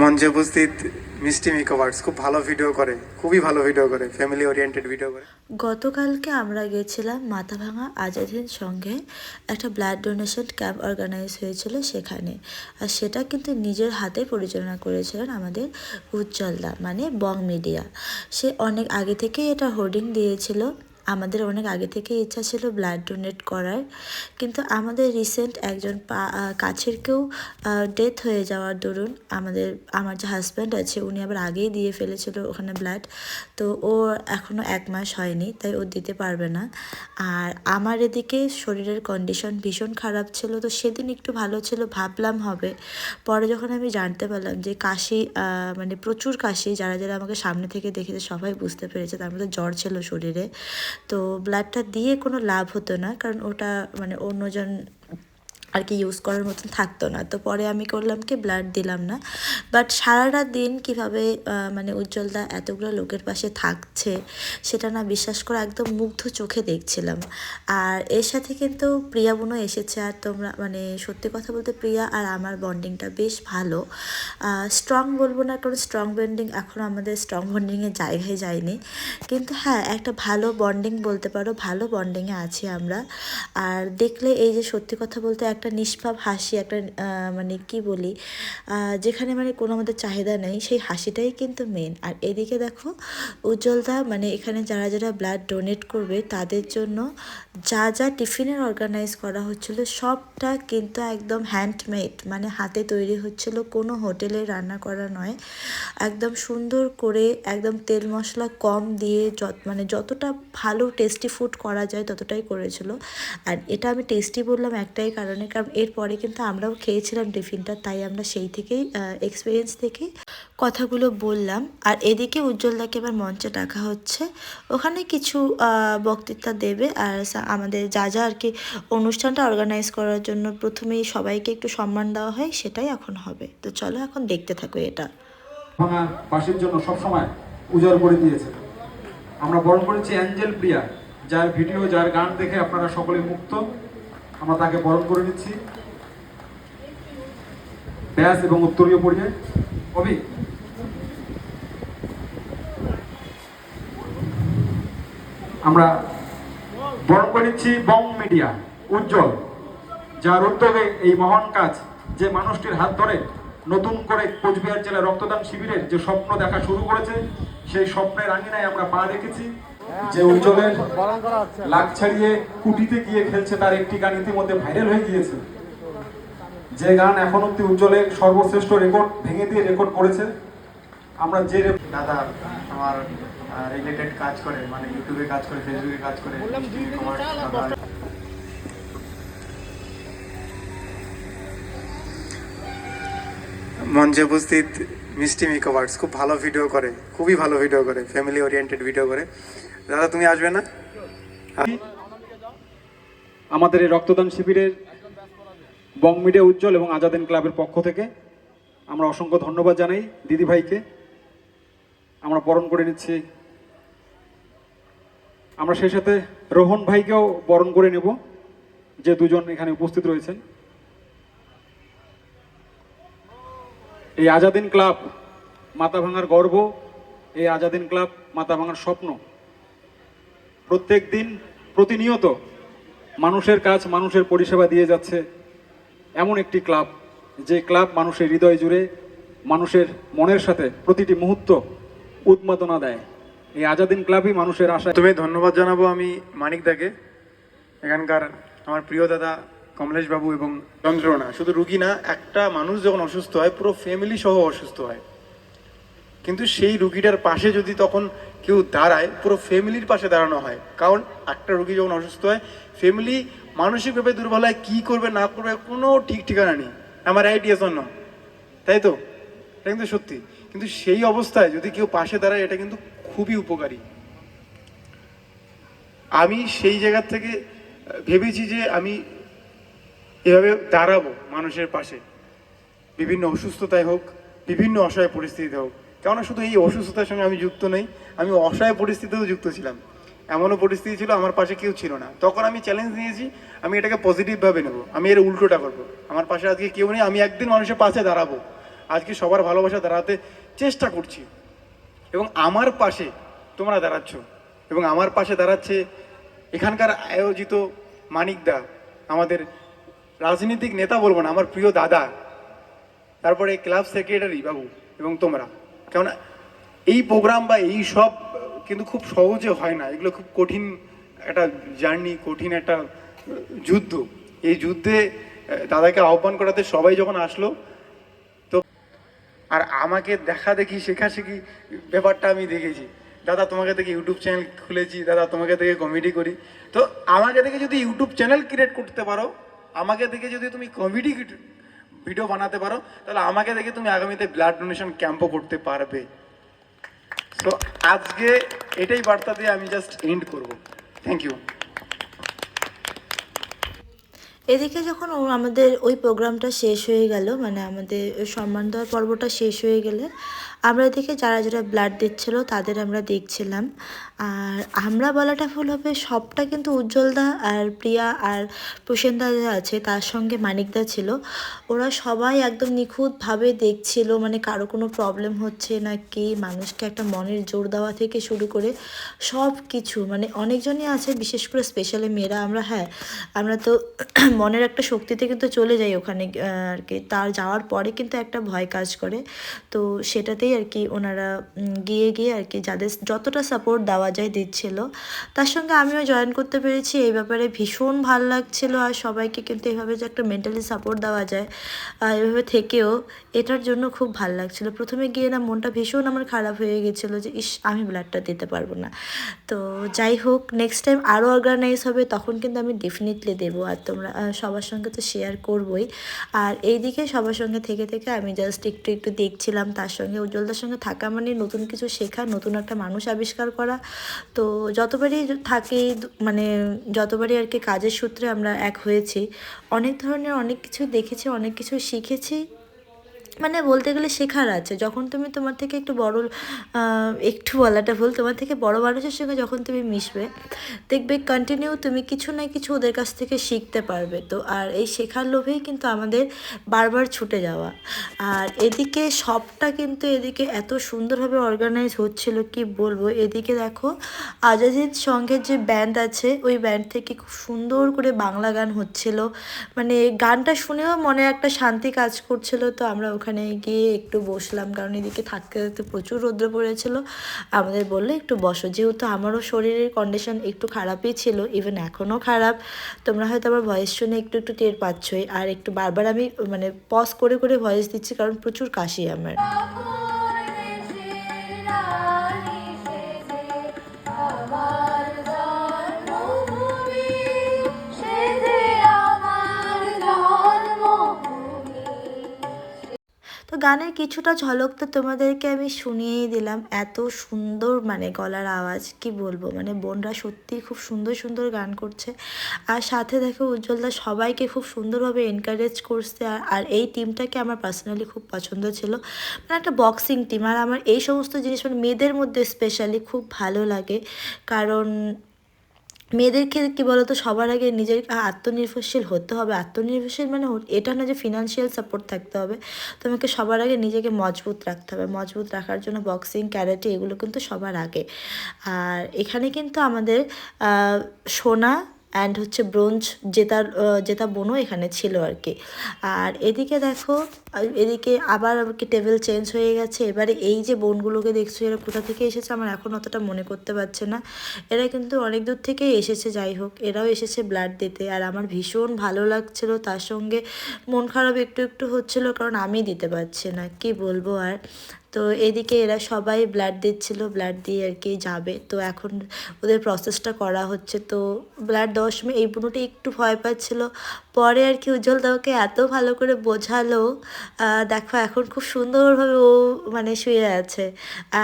মঞ্চে উপস্থিত মিষ্টি মেকওভার্স খুব ভালো ভিডিও করে, খুবই ভালো ভিডিও করে ফ্যামিলি ওরিয়েন্টেড ভিডিও করে। গতকালকে আমরা গেছিলাম মাথাভাঙা আজাদিন সঙ্গে। একটা ব্লাড ডোনেশন ক্যাম্প অর্গানাইজ হয়েছিল সেখানে। আর সেটা কিন্তু নিজের হাতে পরিচালনা করেছিলেন আমাদের উজ্জ্বলদা মানে বং মিডিয়া সে অনেক আগে থেকেই এটা হোর্ডিং দিয়েছিল। আমাদের অনেক আগে থেকে ইচ্ছা ছিল ব্লাড ডোনেট করার। কিন্তু আমাদের রিসেন্ট একজন কাছের কেউ ডেথ হয়ে যাওয়ার দরুন আমাদের, আমার যে হাজব্যান্ড আছে, উনি আবার আগেই দিয়ে ফেলেছিল ওখানে ব্লাড তো ও এখনও এক মাস হয়নি, তাই ও দিতে পারবে না। আর আমার এদিকে শরীরের কন্ডিশন ভীষণ খারাপ ছিল, তো সেদিন একটু ভালো ছিল, ভাবলাম হবে। পরে যখন আমি জানতে পারলাম যে কাশি মানে প্রচুর কাশি, যারা যারা আমাকে সামনে থেকে দেখেছে সবাই বুঝতে পেরেছে, তার মধ্যে জ্বর ছিল শরীরে। তো ব্লাডটা দিয়ে কোনো লাভ হতো না কারণ ওটা মানে অন্যজন আর কি ইউজ করার মতন থাকতো না। তো পরে আমি করলাম কি ব্লাড দিলাম না। বাট সারাটা দিন কীভাবে মানে উজ্জ্বলদা এতগুলো লোকের পাশে থাকছে, সেটা না বিশ্বাস করে একদম মুগ্ধ চোখে দেখছিলাম। আর এর সাথে কিন্তু প্রিয়া বোনও এসেছে, আর তোমরা মানে সত্যি কথা বলতে প্রিয়া আর আমার বন্ডিংটা বেশ ভালো। স্ট্রং বলব না, কারণ স্ট্রং বন্ডিং এখনও আমাদের স্ট্রং বন্ডিংয়ের জায়গায় যায়নি। কিন্তু হ্যাঁ একটা ভালো বন্ডিং বলতে পারো, ভালো বন্ডিংয়ে আছি আমরা। আর দেখলে এই যে সত্যি কথা বলতে একটা নিষ্পাপ হাসি, একটা মানে কি বলি যেখানে মানে কোনো আমাদের চাহিদা নেই, সেই হাসিটাই কিন্তু মেন আর এদিকে দেখো, উজ্জ্বলদা মানে এখানে যারা যারা ব্লাড ডোনেট করবে, তাদের জন্য যা যা টিফিনের অর্গানাইজ করা হচ্ছিল, সবটা কিন্তু একদম হ্যান্ডমেড মানে হাতে তৈরি হচ্ছিল, কোনো হোটেলে রান্না করা নয়। একদম সুন্দর করে, একদম তেল মশলা কম দিয়ে যত মানে যতটা ভালো টেস্টি ফুড করা যায়, ততটাই করেছিল। আর এটা আমি টেস্টি বললাম একটাই কারণে কারণ এরপরে কিন্তু আমরাও খেয়েছিলাম টিফিনটা, তাই আমরা সেই থেকেই এক্সপিরিয়েন্স থেকে কথাগুলো বললাম। আর এদিকে উজ্জ্বলদাকে এবার মঞ্চে ডাকা হচ্ছে। ওখানে কিছু বক্তৃতা দেবে। আর আমাদের যা যা আর কি অনুষ্ঠানটা অর্গানাইজ করার জন্য প্রথমেই সবাইকে একটু সম্মান দেওয়া হয়, সেটাই এখন হবে। তো চলো এখন দেখতে থাকো এটা। বাসীর জন্য সবসময় উজাড় করে দিয়েছে। আমরা বরণ করেছি অ্যাঞ্জেল প্রিয়া, যার ভিডিও, যার গান দেখে আপনারা সকলে মুক্ত। আমরা তাকে বরণ করে নিচ্ছি। ব্যাস এবং উত্তরীয় পড়িয়ে কবি আমরা বরণ করে নিচ্ছি বং মিডিয়া, উজ্জ্বল, যার উদ্যোগে এই মহান কাজ, যে মানুষটির হাত ধরে নতুন করে কোচবিহার জেলা রক্তদান শিবিরের যে স্বপ্ন দেখা শুরু করেছে, সেই স্বপ্নের আঙিনায় আমরা পা রেখেছি। যে উজ্জ্বলের লাখ ছাড়িয়ে কুটিতে গিয়ে খেলছে তার একটি গান ইতিমধ্যে ভাইরাল হয়ে গিয়েছে। যে গান এখন অব্দি উজ্জ্বলের সর্বশ্রেষ্ঠ রেকর্ড ভেঙে দিয়ে রেকর্ড করেছে। আমরা যে দাদা আমার রিলেটেড কাজ করে মানে ইউটিউবে কাজ করে ফেসবুকে কাজ করে মঞ্চে উপস্থিত মিষ্টি মেকওভার্স খুব ভালো ভিডিও করে খুবই ভালো ভিডিও করে ফ্যামিলি ওরিয়েন্টেড ভিডিও করে। দাদা, তুমি আসবে না? আমাদের এই রক্তদান শিবিরের বং মিডিয়া উজ্জ্বল এবং আজাদিন ক্লাবের পক্ষ থেকে আমরা অসংখ্য ধন্যবাদ জানাই দিদি ভাইকে। আমরা বরণ করে নিচ্ছি। আমরা সেই সাথে রোহন ভাইকেও বরণ করে নেব, যে দুজন এখানে উপস্থিত রয়েছেন। এই আজাদিন ক্লাব মাথা ভাঙার গর্ব, এই আজাদিন ক্লাব মাথা ভাঙার স্বপ্ন। প্রত্যেক দিন প্রতিনিয়ত মানুষের কাজ মানুষের পরিষেবা দিয়ে যাচ্ছে। এমন একটি ক্লাব যে ক্লাব মানুষের হৃদয় জুড়ে মানুষের মনের সাথে প্রতিটি মুহূর্ত উন্মাদনা দেয়। এই আজাদিন ক্লাবই মানুষের আশা। তুমি ধন্যবাদ জানাব আমি মানিক দাকে। এখানকার আমার প্রিয় দাদা কমলেশ বাবু এবং যন্ত্রণা শুধু রুগী না একটা মানুষ যখন অসুস্থ হয় পুরো ফ্যামিলি সহ অসুস্থ হয়। কিন্তু সেই রুগীটার পাশে যদি তখন কেউ দাঁড়ায়, পুরো ফ্যামিলির পাশে দাঁড়ানো হয়। কারণ একটা রুগী যখন অসুস্থ হয়, ফ্যামিলি মানসিকভাবে দুর্বল হয়, কী করবে, না করবে, কোনো ঠিক ঠিকানা নেই। আমার আইডিয়া জন্য তাই তো? এটা কিন্তু সত্যি। কিন্তু সেই অবস্থায় যদি কেউ পাশে দাঁড়ায়, এটা কিন্তু খুবই উপকারী। আমি সেই জায়গা থেকে ভেবেছি যে আমি এভাবে দাঁড়াবো মানুষের পাশে। বিভিন্ন অসুস্থতায় হোক, বিভিন্ন অসহায় পরিস্থিতিতে হোক। কেননা শুধু এই অসুস্থতার সঙ্গে আমি যুক্ত নেই, আমি অসহায় পরিস্থিতিতেও যুক্ত ছিলাম। এমনও পরিস্থিতি ছিল, আমার পাশে কেউ ছিল না। তখন আমি চ্যালেঞ্জ নিয়েছি, আমি এটাকে পজিটিভভাবে নেব। আমি এর উল্টোটা করব। আমার পাশে আজকে কেউ নেই, আমি একদিন মানুষের পাশে দাঁড়াবো। আজকে সবার ভালোবাসা দাঁড়াতে চেষ্টা করছি। এবং আমার পাশে তোমরা দাঁড়াচ্ছ। এবং আমার পাশে দাঁড়াচ্ছে এখানকার আয়োজিত মানিকদা আমাদের রাজনৈতিক নেতা বলব না, আমার প্রিয় দাদা, তারপরে ক্লাব সেক্রেটারি বাবু এবং তোমরা। কেননা এই প্রোগ্রাম বা এই সব কিন্তু খুব সহজে হয় না। এগুলো খুব কঠিন একটা জার্নি কঠিন একটা যুদ্ধ। এই যুদ্ধে দাদাকে আহ্বান করাতে সবাই যখন আসলো, তো আর আমাকে দেখা দেখি শেখাশেখি ব্যাপারটা আমি দেখেছি। দাদা, তোমাকে থেকে ইউটিউব চ্যানেল খুলেছি, দাদা, তোমাকে থেকে কমেডি করি। তো আমাকে দেখে যদি ইউটিউব চ্যানেল ক্রিয়েট করতে পারো, আমাকে দেখে যদি তুমি কমেডি ভিডিও বানাতে পারো, তাহলে আমাকে দেখে তুমি আগামীতে ব্লাড ডোনেশন ক্যাম্পও করতে পারবে। তো আজকে এটাই বার্তা দিয়ে আমি জাস্ট এন্ড করব। থ্যাংক ইউ এদিকে যখন আমাদের ওই প্রোগ্রামটা শেষ হয়ে গেল মানে আমাদের সম্মান দেওয়ার পর্বটা শেষ হয়ে গেলে আমরা এদিকে যারা যারা ব্লাড দিচ্ছিল তাদের আমরা দেখছিলাম। আর আমরা বলাটা ভুল হবে, সবটা কিন্তু উজ্জ্বলদা আর প্রিয়া আর প্রসেনদা যে আছে, তার সঙ্গে মানিকদা ছিল। ওরা সবাই একদম নিখুঁতভাবে দেখছিল মানে কারও কোনো প্রবলেম হচ্ছে না কি, মানুষকে একটা মনের জোর দেওয়া থেকে শুরু করে সব কিছু মানে অনেকজনই আছে, বিশেষ করে স্পেশালি মেয়েরা, আমরা হ্যাঁ আমরা তো মনের একটা শক্তিতে কিন্তু চলে যাই ওখানে আর কি। তার যাওয়ার পরে কিন্তু একটা ভয় কাজ করে। তো সেটাতেই আর কি ওনারা গিয়ে গিয়ে আর কি যাদের যতটা সাপোর্ট দেওয়া যায় দিচ্ছিল। তার সঙ্গে আমিও জয়েন করতে পেরেছি। এই ব্যাপারে ভীষণ ভালো লাগছিল আর সবাইকে কিন্তু এভাবে যে একটা মেন্টালি সাপোর্ট দেওয়া যায় এভাবে থেকেও এটার জন্য খুব ভালো লাগছিল। প্রথমে গিয়ে না মনটা ভীষণ আমার খারাপ হয়ে গেছিল যে, ইস, আমি ব্লাডটা দিতে পারব না। তো যাই হোক নেক্সট টাইম আরও অর্গানাইজ হবে, তখন কিন্তু আমি ডেফিনেটলি দেবো। আর তোমরা সবার সঙ্গে তো শেয়ার করবোই। আর এইদিকে সবার সঙ্গে থেকে থেকে আমি জাস্ট একটু একটু দেখছিলাম তার সঙ্গে। উজ্জ্বলদার সঙ্গে থাকা মানে নতুন কিছু শেখা, নতুন একটা মানুষ আবিষ্কার করা। তো যতবারই থাকি মানে যতবারই আর কি কাজের সূত্রে আমরা এক হয়েছি, অনেক ধরনের অনেক কিছু দেখেছি, অনেক কিছু শিখেছি। মানে বলতে গেলে শেখার আছে। যখন তুমি তোমার থেকে একটু বড় একটু বলাটা ভুল, তোমার থেকে বড় মানুষের সঙ্গে যখন তুমি মিশবে, দেখবে কন্টিনিউ তুমি কিছু না কিছু ওদের কাছ থেকে শিখতে পারবে। তো আর এই শেখার লোভেই কিন্তু আমাদের বারবার ছুটে যাওয়া। আর এদিকে সবটা কিন্তু এদিকে এত সুন্দরভাবে অর্গানাইজ হচ্ছিল, কি বলব? এদিকে দেখো আজাজিৎ সঙ্গের যে ব্যান্ড আছে, ওই ব্যান্ড থেকে খুব সুন্দর করে বাংলা গান হচ্ছিল। মানে গানটা শুনেও মনে একটা শান্তি কাজ করছিল। তো আমরা ওখানে গিয়ে একটু বসলাম, কারণ এদিকে থাকতে থাকতে প্রচুর রৌদ্র পড়েছিল। আমাদের বলল একটু বসো, যেহেতু আমারও শরীরের কন্ডিশন একটু খারাপই ছিল ইভেন এখনও খারাপ। তোমরা হয়তো আমার ভয়েস শুনে একটু একটু টের পাচ্ছই। আর একটু বারবার আমি মানে পজ করে করে ভয়েস দিচ্ছি, কারণ প্রচুর কাশি আমার। তো গানের কিছুটা ঝলক তো তোমাদেরকে আমি শুনিয়েই দিলাম। এত সুন্দর মানে গলার আওয়াজ, কি বলব? মানে বোনরা সত্যিই খুব সুন্দর সুন্দর গান করছে। আর সাথে দেখো উজ্জ্বলদা সবাইকে খুব সুন্দরভাবে এনকারেজ করছে। আর এই টিমটাকে আমার পার্সোনালি খুব পছন্দ ছিল। মানে একটা বক্সিং টিম আর আমার এই সমস্ত জিনিস মানে মেয়েদের মধ্যে স্পেশালি খুব ভালো লাগে। কারণ মেয়েদেরকে কী বলতো, সবার আগে নিজের আত্মনির্ভরশীল হতে হবে। আত্মনির্ভরশীল মানে এটা না যে ফিনান্সিয়াল সাপোর্ট থাকতে হবে। তোমাকে সবার আগে নিজেকে মজবুত রাখতে হবে। মজবুত রাখার জন্য বক্সিং ক্যারাটে এগুলো কিন্তু সবার আগে। আর এখানে কিন্তু আমাদের সোনা অ্যান্ড হচ্ছে ব্রোঞ্জ জেতার জেতা বোনও এখানে ছিল আর কি। আর এদিকে দেখো, এদিকে আবার কি টেবিল চেঞ্জ হয়ে গেছে। এবারে এই যে বোনগুলোকে দেখছ, এরা কোথা থেকে এসেছে আমার এখন অতটা মনে করতে পারছে না। এরা কিন্তু অনেক দূর থেকেই এসেছে, যাই হোক, এরাও এসেছে ব্লাড দিতে। আর আমার ভীষণ ভালো লাগছিল, তার সঙ্গে মন খারাপ একটু একটু হচ্ছিল, কারণ আমি দিতে পারছি না, কি বলব আর। তো এদিকে এরা সবাই ব্লাড দিচ্ছিল ব্লাড দিয়ে আর কি যাবে। তো এখন ওদের প্রসেসটা করা হচ্ছে। তো ব্লাড দেওয়ার সময় এই বোনটা একটু ভয় পাচ্ছিল। পরে আর কি উজ্জ্বল দাওকে এত ভালো করে বোঝালো দেখো এখন খুব সুন্দরভাবে ও মানে শুয়ে আছে।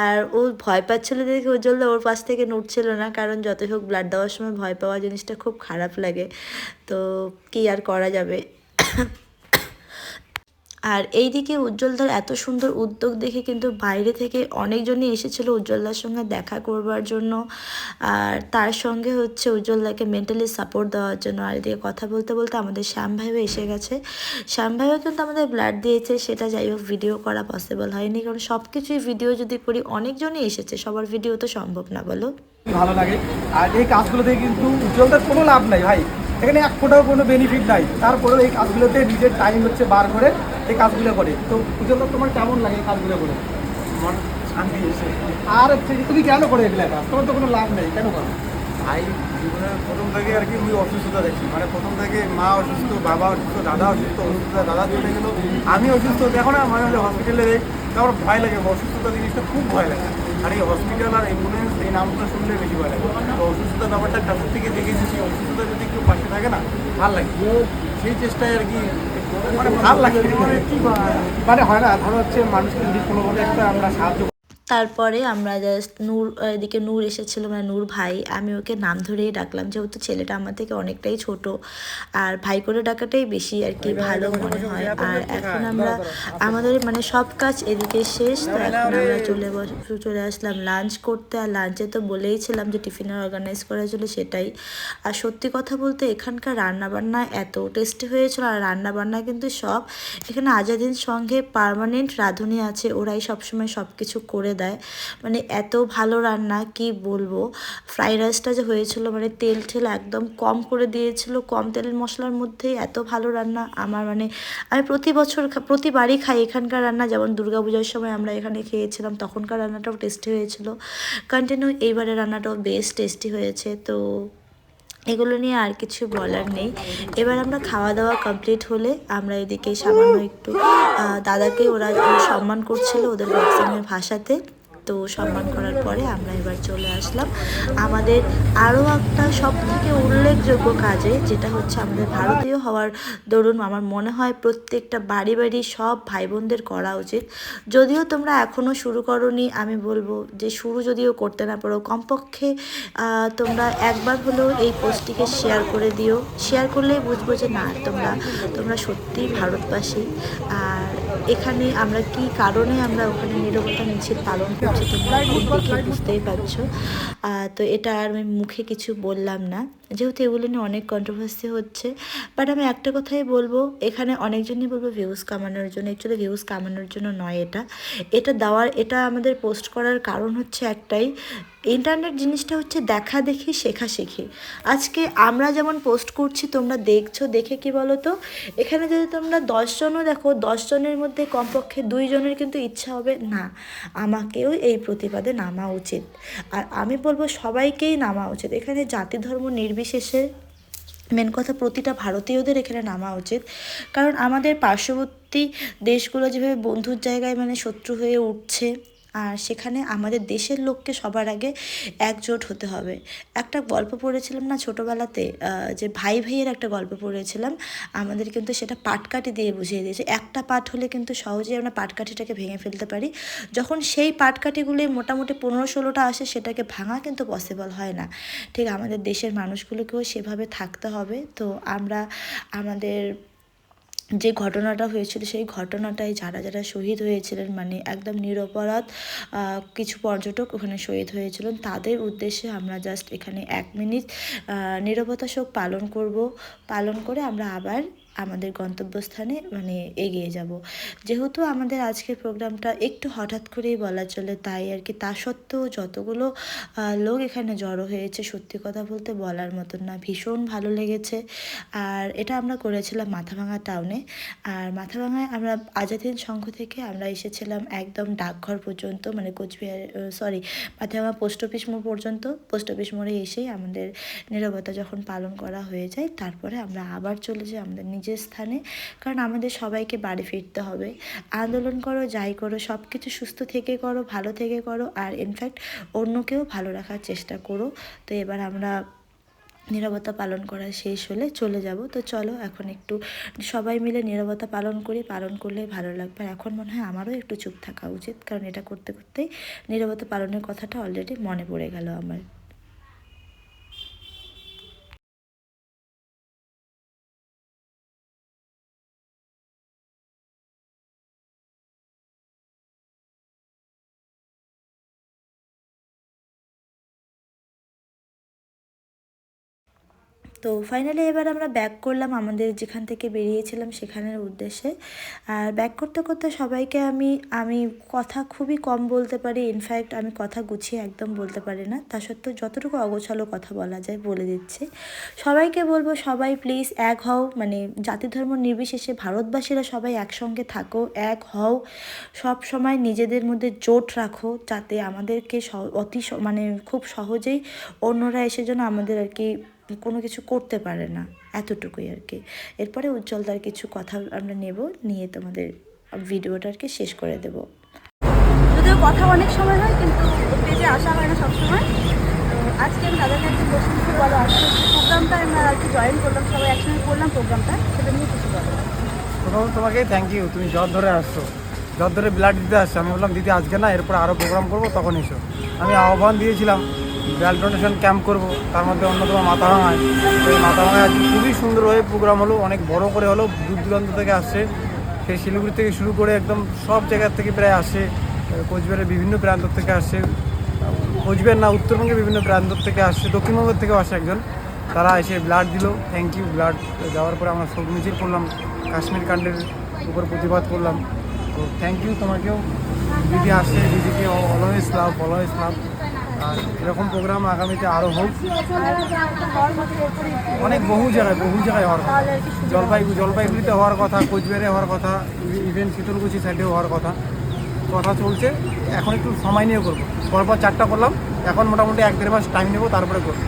আর ও ভয় পাচ্ছিল দেখে উজ্জ্বল দা ওর পাশ থেকে নড়ছিল না, কারণ যতই হোক ব্লাড দেওয়ার সময় ভয় পাওয়া জিনিসটা খুব খারাপ লাগে। তো কি আর করা যাবে? আর এইদিকে উজ্জ্বলদার এত সুন্দর উদ্যোগ দেখে কিন্তু বাইরে থেকে অনেকজনই এসেছিল উজ্জ্বলদার সঙ্গে দেখা করবার জন্য। আর তার সঙ্গে হচ্ছে উজ্জ্বলদাকে মেন্টালি সাপোর্ট দেওয়ার জন্য। আর এদিকে কথা বলতে বলতে আমাদের শ্যাম ভাইও এসে গেছে। শ্যাম ভাইও কিন্তু আমাদের ব্লাড দিয়েছে, সেটা যাই হোক ভিডিও করা পসিবল হয়নি। কারণ সব কিছুই ভিডিও যদি করি, অনেকজনই এসেছে। সবার ভিডিও তো সম্ভব না, বলো। ভালো লাগে। আর এই কাজগুলোতে কিন্তু উজ্জ্বলতার কোনো লাভ নাই ভাই। এখানে এক ফোটাও কোনো বেনিফিট নাই। তারপরেও এই কাজগুলোতে নিজের টাইম হচ্ছে বার করে। এই কাজগুলো করে। তো উজ্জ্বলতা তোমার কেমন লাগে এই কাজগুলো করে? মন শান্তি এসে আর তুমি কেন করে এগুলো কাজ? তোমার তো কোনো লাভ নেই কেন করো? ভাই জীবনের প্রথম থেকে আর কি আমি অসুস্থতা দেখছি। মানে প্রথম থেকে মা অসুস্থ বাবা অসুস্থ দাদা অসুস্থ অসুস্থতা দাদা চলে গেল আমি অসুস্থ। দেখো না মাঝে মাঝে হসপিটালে যাই তারপর ভয় লাগে। অসুস্থতা জিনিসটা খুব ভয় লাগে। আর এই হসপিটাল আর অ্যাম্বুলেন্স এই নামগুলো শুনলে বেশি ভয় লাগে। তো অসুস্থতা ব্যাপারটা কাছ থেকে দেখেছি সেই অসুস্থতা যদি কেউ পাশে থাকে না ভালো লাগে। সেই চেষ্টায় আর কি মানে ভালো লাগে মানে মানে হয় না, ধরো হচ্ছে মানুষকে যদি কোনোভাবে একটা আমরা সাহায্য তারপরে আমরা জাস্ট নূর এদিকে নূর এসেছিল মানে নূর ভাই। আমি ওকে নাম ধরেই ডাকলাম যেহেতু ছেলেটা আমার থেকে অনেকটাই ছোট। আর ভাই করে ডাকাটাই বেশি আর কি ভালো মনে হয়। আর এখন আমরা আমাদের মানে সব কাজ এদিকে শেষ। তো এখন আমরা চলে বস চলে আসলাম লাঞ্চ করতে। আর লাঞ্চে তো বলেইছিলাম যে টিফিনের অর্গানাইজ করা ছিল সেটাই। আর সত্যি কথা বলতে এখানকার রান্নাবান্না এত টেস্টি হয়েছিল। আর রান্নাবান্না কিন্তু সব এখানে আজাদিন সঙ্গে পার্মানেন্ট রাঁধুনি আছে। ওরাই সবসময় সব কিছু করে দেয়। মানে এত ভালো রান্না, কি বলব? ফ্রাইড রাইসটা যে হয়েছিল মানে তেল ঠেল একদম কম করে দিয়েছিল, কম তেল মশলার মধ্যে এত ভালো রান্না। আমার মানে আমি প্রতি বছর প্রতিবারই খাই এখানকার রান্না। যেমন দুর্গাপূজার সময় আমরা এখানে খেয়েছিলাম, তখনকার রান্নাটাও টেস্টি হয়েছিল। কন্টিনিউ এইবারের রান্নাটাও বেশ টেস্টি হয়েছে। তো এগুলো নিয়ে আর কিছু বলার নেই। এবার আমরা খাওয়া দাওয়া কমপ্লিট হলে আমরা এদিকে সামান্য একটু দাদাকে ওরা সম্মান করছিল ওদের বক্সিংয়ের ভাষাতে। তো সম্মান করার পরে আমরা এবার চলে আসলাম। আমাদের আরও একটা সব থেকে উল্লেখযোগ্য কাজে, যেটা হচ্ছে আমাদের ভারতীয় হওয়ার দরুন আমার মনে হয় প্রত্যেকটা বাড়ি বাড়ি সব ভাই বোনদের করা উচিত। যদিও তোমরা এখনও শুরু করনি, আমি বলব যে শুরু যদিও করতে না পারো, কমপক্ষে তোমরা একবার হলেও এই পোস্টটিকে শেয়ার করে দিও। শেয়ার করলেই বুঝব যে না, তোমরা তোমরা সত্যিই ভারতবাসী। আর এখানে আমরা কি কারণে আমরা ওখানে নিরবতা মিছিল পালন করছি তোমরা দেখে বুঝতেই পারছ? তো এটা আর আমি মুখে কিছু বললাম না। যেহেতু এগুলো নিয়ে অনেক কন্ট্রোভার্সি হচ্ছে বাট আমি একটা কথাই বলব, এখানে অনেকজনই বলব ভিউজ কামানোর জন্য অ্যাকচুয়ালি ভিউজ কামানোর জন্য নয় এটা। এটা দেওয়ার, এটা আমাদের পোস্ট করার কারণ হচ্ছে একটাই ইন্টারনেট জিনিসটা হচ্ছে দেখা দেখি, শেখা শেখি। আজকে আমরা যেমন পোস্ট করছি, তোমরা দেখছ, দেখে কি বলো তো এখানে যদি তোমরা দশজনও দেখো দশজনের মধ্যে কমপক্ষে দুইজনের কিন্তু ইচ্ছা হবে, না, আমাকেও এই প্রতিবাদে নামা উচিত। আর আমি বলব সবাইকেই নামা উচিত। এখানে জাতি, ধর্ম নির্বিশেষে মেন কথা প্রতিটা ভারতীয়দের এখানে নামা উচিত। কারণ আমাদের পার্শ্ববর্তী দেশগুলো যেভাবে বন্ধুর জায়গায় মানে শত্রু হয়ে উঠছে আর সেখানে আমাদের দেশের লোককে সবার আগে একজোট হতে হবে। একটা গল্প পড়েছিলাম না ছোটোবেলাতে যে ভাই ভাইয়ের একটা গল্প পড়েছিলাম, আমাদের কিন্তু সেটা পাটকাঠি দিয়ে বুঝিয়ে দিয়েছে। একটা পাট হলে কিন্তু সহজেই আমরা পাটকাঠিটাকে ভেঙে ফেলতে পারি। যখন সেই পাটকাঠিগুলি মোটামুটি পনেরো ষোলোটা আসে, সেটাকে ভাঙা কিন্তু পসিবল হয় না। ঠিক আমাদের দেশের মানুষগুলোকেও সেভাবে থাকতে হবে। তো আমরা আমাদের যে ঘটনাটা হয়েছিল, সেই ঘটনাটায় যারা যারা শহীদ হয়েছিলেন মানে একদম নিরপরাধ কিছু পর্যটক ওখানে শহীদ হয়েছিলেন, তাদের উদ্দেশ্যে আমরা জাস্ট এখানে এক মিনিট নিরবতা শোক পালন করব। পালন করে আমরা আবার আমাদের গন্তব্যস্থানে মানে এগিয়ে যাব। যেহেতু আমাদের আজকের প্রোগ্রামটা একটু হঠাৎ করেই বলা চলে, তাই আর কি তা সত্ত্বেও যতগুলো লোক এখানে জড়ো হয়েছে সত্যি কথা বলতে বলার মতন না, ভীষণ ভালো লেগেছে। আর এটা আমরা করেছিলাম মাথাভাঙা টাউনে আর মাথাভাঙায় আমরা আজাদিন সংঘ থেকে আমরা এসেছিলাম একদম ডাকঘর পর্যন্ত মানে Coochbehar sorry Mathabhanga post office মোড় পর্যন্ত। পোস্ট অফিস মোড়ে এসেই আমাদের নিরবতা যখন পালন করা হয়ে যায়, তারপরে আমরা আবার চলে যাই আমাদের নিজের স্থানে, কারণ আমাদের সবাইকে বাড়ি ফিরতে হবে। আন্দোলন করো, যাই করো সব কিছু সুস্থ থেকে করো, ভালো থেকে করো, আর ইনফ্যাক্ট অন্যকেও ভালো রাখার চেষ্টা করো। তো এবার আমরা নীরবতা পালন করা শেষ হলে চলে যাব। তো চলো এখন একটু সবাই মিলে নীরবতা পালন করি, পালন করলে ভালো লাগবে। আর এখন মনে হয় আমারও একটু চুপ থাকা উচিত, কারণ এটা করতে করতেই নীরবতা পালনের কথাটা অলরেডি মনে পড়ে গেল আমার। তো ফাইনালি এবার আমরা ব্যাক করলাম আমাদের যেখান থেকে বেরিয়েছিলাম সেখানের উদ্দেশ্যে। আর ব্যাক করতে করতে সবাইকে আমি আমি কথা খুবই কম বলতে পারি ইনফ্যাক্ট আমি কথা গুছিয়ে একদম বলতে পারি না। তা সত্ত্বেও যতটুকু অগোছালো কথা বলা যায় বলে দিচ্ছি। সবাইকে বলব সবাই প্লিজ এক হও মানে জাতি ধর্ম নির্বিশেষে ভারতবাসীরা সবাই একসঙ্গে থাকো, এক হও। সব সময় নিজেদের মধ্যে জোট রাখো যাতে আমাদেরকে অতি মানে খুব সহজেই অন্যরা এসে যেন আমাদের আর কি কোনো কিছু করতে পারে না এতটুকুই আর কি। এরপরে উজ্জ্বলদার কিছু কথা আমরা নেব নিয়ে তোমাদের ভিডিওটা আর কি শেষ করে দেব। যদিও কথা অনেক সময় হয় কিন্তু পেজে আসা হয় না সবসময়। তো আজকে আমি দাদাকে একটু প্রশ্ন কিছু বলো আজকে প্রোগ্রামটা আমরা আর কি জয়েন করলাম সবাই একসঙ্গে করলাম প্রোগ্রামটা সেটা নিয়ে কিছু বলো। প্রথম তোমাকে থ্যাংক ইউ তুমি জ্বর ধরে আসছো। জ্বর ধরে ব্লাড দিতে আসছো। আমি বললাম, দিদি, আজকে না, এরপর আরও প্রোগ্রাম করব, তখন এসো। আমি আহ্বান দিয়েছিলাম ব্লাড ডোনেশন ক্যাম্প করব। তার মধ্যে অন্যতম মাথা ভাঙায় তো এই মাথা ভাঙায় আজকে খুবই সুন্দরভাবে প্রোগ্রাম হলো, অনেক বড় করে হলো দূর দূরান্ত থেকে আসছে। সেই শিলিগুড়ি থেকে শুরু করে একদম সব জায়গার থেকে প্রায় আসে। কোচবিহারের বিভিন্ন প্রান্ত থেকে আসছে কোচবিহার না, উত্তরবঙ্গের বিভিন্ন প্রান্ত থেকে আসছে দক্ষিণবঙ্গের থেকেও আসে একজন। তারা এসে ব্লাড দিল। থ্যাংক ইউ ব্লাড দেওয়ার পরে আমরা শোক মিছিল করলাম। কাশ্মীর কাণ্ডের উপর প্রতিবাদ করলাম। তো থ্যাংক ইউ তোমাকেও। দিদি আসছে, দিদিকে অলওয়েজ লাভ অলওয়েজ লাভ আর এরকম প্রোগ্রাম আগামীতে আরও হোক। অনেক বহু জায়গায় বহু জায়গায় হওয়ার কথা। জলপাইগুড়ি জলপাইগুড়িতে হওয়ার কথা, কোচবিহারে হওয়ার কথা ইভেন শীতলকুচি সাইডেও হওয়ার কথা। কথা চলছে। এখন একটু সময় নিয়ে করব। পরপর চারটা করলাম। এখন মোটামুটি এক দেড় মাস টাইম নেব, তারপরে করব।